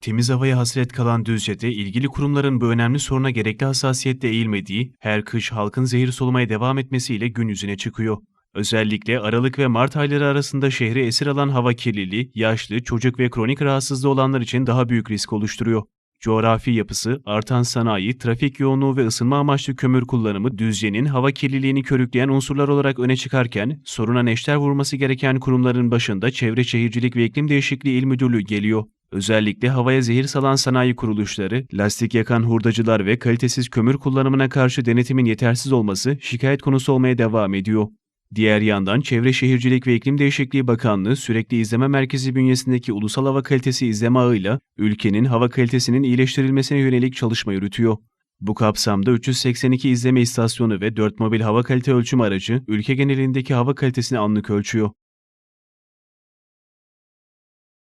Temiz havaya hasret kalan Düzce'de ilgili kurumların bu önemli soruna gerekli hassasiyetle eğilmediği, her kış halkın zehir solumaya devam etmesiyle gün yüzüne çıkıyor. Özellikle Aralık ve Mart ayları arasında şehri esir alan hava kirliliği, yaşlı, çocuk ve kronik rahatsızlığı olanlar için daha büyük risk oluşturuyor. Coğrafi yapısı, artan sanayi, trafik yoğunluğu ve ısınma amaçlı kömür kullanımı Düzce'nin hava kirliliğini körükleyen unsurlar olarak öne çıkarken, soruna neşter vurması gereken kurumların başında Çevre Şehircilik ve İklim Değişikliği İl Müdürlüğü geliyor. Özellikle havaya zehir salan sanayi kuruluşları, lastik yakan hurdacılar ve kalitesiz kömür kullanımına karşı denetimin yetersiz olması şikayet konusu olmaya devam ediyor. Diğer yandan Çevre Şehircilik ve İklim Değişikliği Bakanlığı sürekli izleme merkezi bünyesindeki Ulusal Hava Kalitesi İzleme Ağı'yla ülkenin hava kalitesinin iyileştirilmesine yönelik çalışma yürütüyor. Bu kapsamda 382 izleme istasyonu ve 4 mobil hava kalite ölçüm aracı ülke genelindeki hava kalitesini anlık ölçüyor.